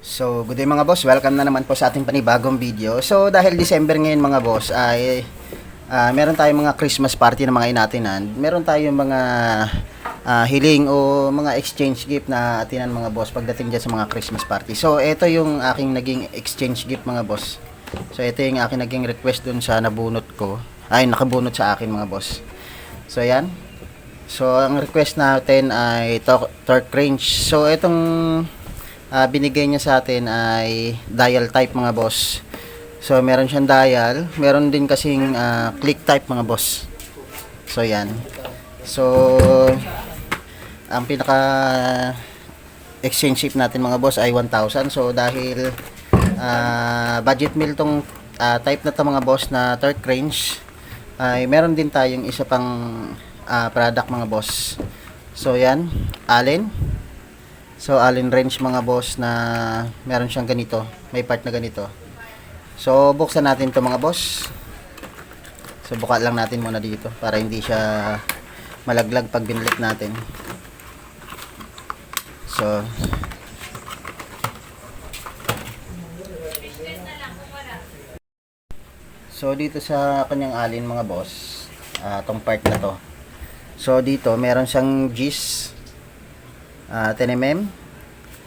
So, good day mga boss. Welcome na naman po sa ating panibagong video. So, dahil December ngayon mga boss ay ah, meron tayong mga Christmas party na mga inatinan. Meron tayong mga ah, hiling o mga exchange gift na atinan mga boss pagdating dyan sa mga Christmas party. So, ito yung aking naging exchange gift mga boss. So, ito yung aking naging request dun sa nabunot ko. Ay, nakabunot sa akin mga boss. So, yan. So, ang request natin ay tor- torque range. So, itong ah, binigay niya sa atin ay dial type mga boss. So, meron siyang dial. Meron din kasing ah, click type mga boss. So, yan. So, ang pinaka exchange natin mga boss ay 1,000. So, dahil ah, budget meal tong ah, type na to mga boss na torque range ay meron din tayong isa pang ah, product mga boss. So, yan. Allen. So, Allen wrench mga boss na meron siyang ganito. May part na ganito. So, buksan natin to mga boss. So, buka lang natin muna dito para hindi siya malaglag pag binalik natin. So, So, dito sa kanyang alin mga boss, ah tong part na to. So, dito meron siyang G's ah 10mm,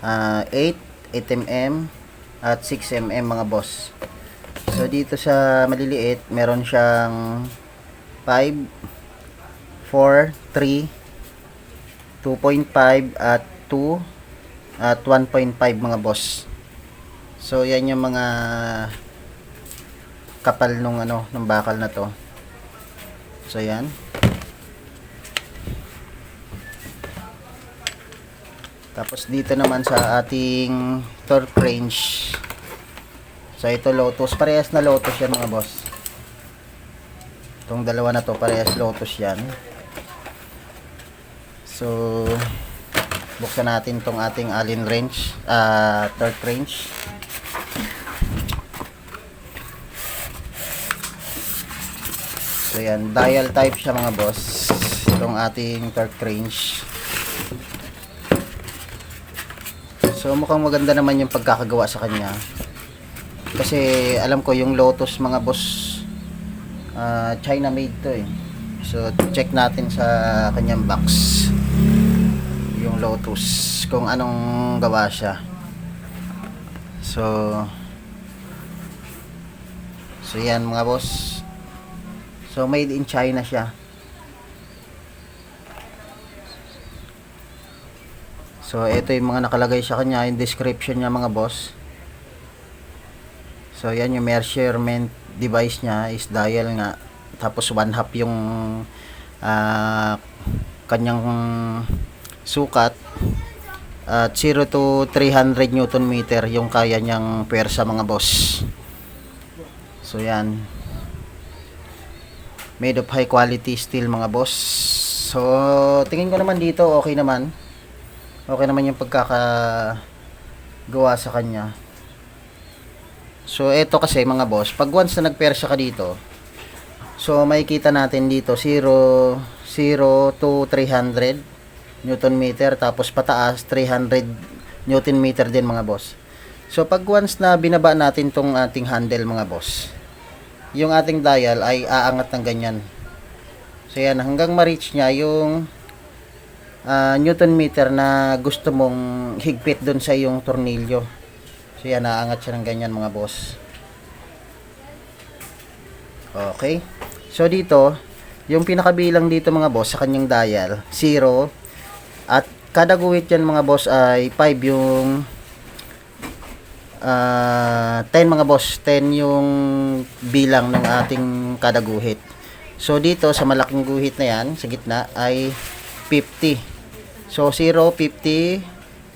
ah 8, 8mm, at 6mm mga boss. So dito sa maliliit, meron siyang 5, 4, 3, 2.5 at 2 at 1.5 mga boss. So yan yung mga kapal nung ano, ng bakal na to. So yan. Tapos dito naman sa ating torque range. So ito Lotus, parehas na Lotus yan mga boss. Itong dalawa na to, parehas Lotus yan. So buksan natin tong ating Allen range, ah torque range. So yan, dial type siya mga boss. Itong ating torque range. So mukhang maganda naman yung pagkakagawa sa kanya. Kasi alam ko yung Lotus mga boss ah, China made to eh. So check natin sa kanyang box yung Lotus kung anong gawa siya. So So yan mga boss. So made in China siya. So, ito yung mga nakalagay sa kanya, yung description niya mga boss. So, yan yung measurement device niya is dial nga. Tapos, one half yung ah, kanyang sukat. At 0 to 300 Newton meter yung kaya niyang pwersa mga boss. So, yan. Made of high quality steel mga boss. So, tingin ko naman dito okay naman okay naman yung pagkakagawa sa kanya. So, ito kasi mga boss, pag once na nagpersya ka dito, so makikita natin dito 0, 0 to 300 Newton meter, tapos pataas 300 Newton meter din mga boss. So, pag once na binaba natin tong ating handle mga boss, yung ating dial ay aangat ng ganyan. So, yan, hanggang ma-reach niya yung ah, newton meter na gusto mong higpit doon sa iyong tornilyo. So yan, naangat siya ng ganyan mga boss. Okay. So dito, yung pinakabilang dito mga boss sa kanyang dial, 0. At kada guhit yan mga boss ay 5 yung ah 10 mga boss, 10 yung bilang ng ating kada guhit. So dito sa malaking guhit na yan, sa gitna ay 50. So 0, 50,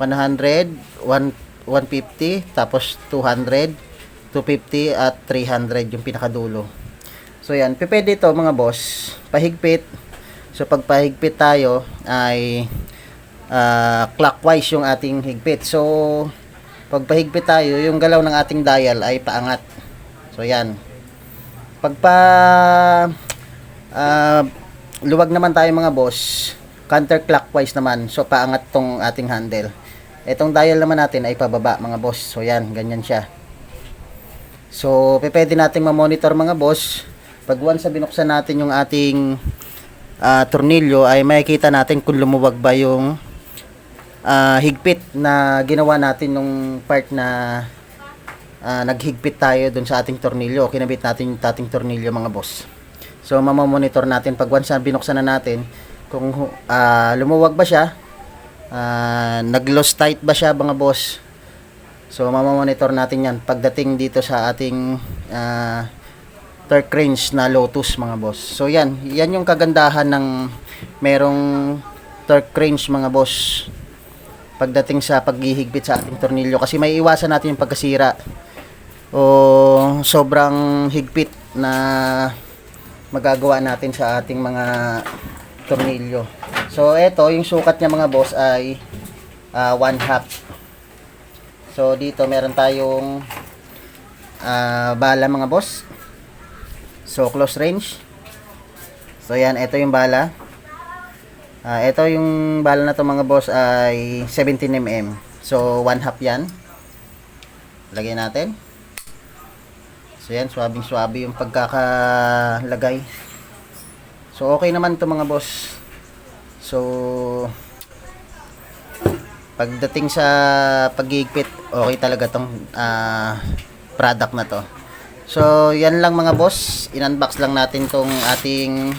100, 1, 150, tapos 200, 250 at 300 yung pinakadulo. So yan, pwede ito mga boss, pahigpit. So pag pahigpit tayo ay ah, clockwise yung ating higpit. So pag pahigpit tayo, yung galaw ng ating dial ay paangat. So yan. Pag pa ah, luwag naman tayo mga boss, counterclockwise naman. So paangat tong ating handle. Itong dial naman natin ay pababa mga boss. So yan, ganyan siya. So, pwede nating ma-monitor mga boss. Pag once binuksan natin yung ating ah, tornilyo ay makikita natin kung lumuwag ba yung ah, higpit na ginawa natin nung part na ah, naghigpit tayo dun sa ating tornilyo. Kinabit natin yung ating tornilyo mga boss. So, mamamonitor natin pag once binuksan na natin kung ah, lumuwag ba siya, ah, nag-lost tight ba siya mga boss. So, mamamonitor natin yan pagdating dito sa ating ah, torque range na Lotus mga boss. So, yan. Yan yung kagandahan ng merong torque range mga boss pagdating sa paghihigpit sa ating tornilyo kasi may iwasan natin yung pagkasira o sobrang higpit na magagawa natin sa ating mga tornilyo. So, eto, yung sukat niya mga boss ay ah, one half. So, dito meron tayong ah, bala mga boss. So, close range. So, yan. Ito yung bala. Ah, ito yung bala na to mga boss ay 17mm. So, one half yan. Lagay natin. So, yan. Swabing swabe yung pagkakalagay. So, okay naman to mga boss. So, pagdating sa pagigpit, okay talaga tong ah, product na to. So, yan lang mga boss. In-unbox lang natin tong ating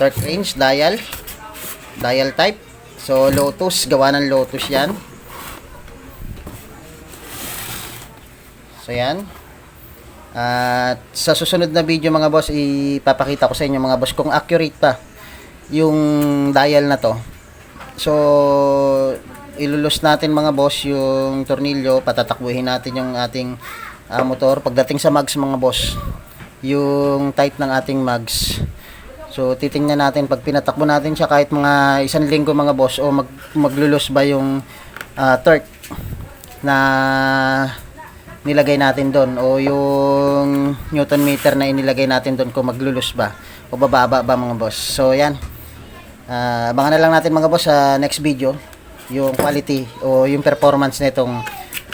torque range dial. Dial type. So, Lotus. Gawa ng Lotus yan. So, yan. At sa susunod na video mga boss, ipapakita ko sa inyo mga boss kung accurate pa yung dial na to. So, ilulus natin mga boss yung tornilyo, patatakbuhin natin yung ating ah, motor. Pagdating sa mags mga boss, yung type ng ating mags. So, titingnan natin pag pinatakbo natin siya kahit mga isang linggo mga boss o mag, maglulus ba yung ah, torque na nilagay natin doon o yung newton meter na inilagay natin doon kung maglulus ba o bababa ba mga boss. So, yan. Ah, abangan na lang natin mga boss sa next video yung quality o yung performance nitong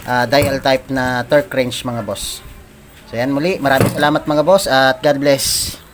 ah, dial type na torque range mga boss. So yan muli, maraming salamat mga boss at God bless.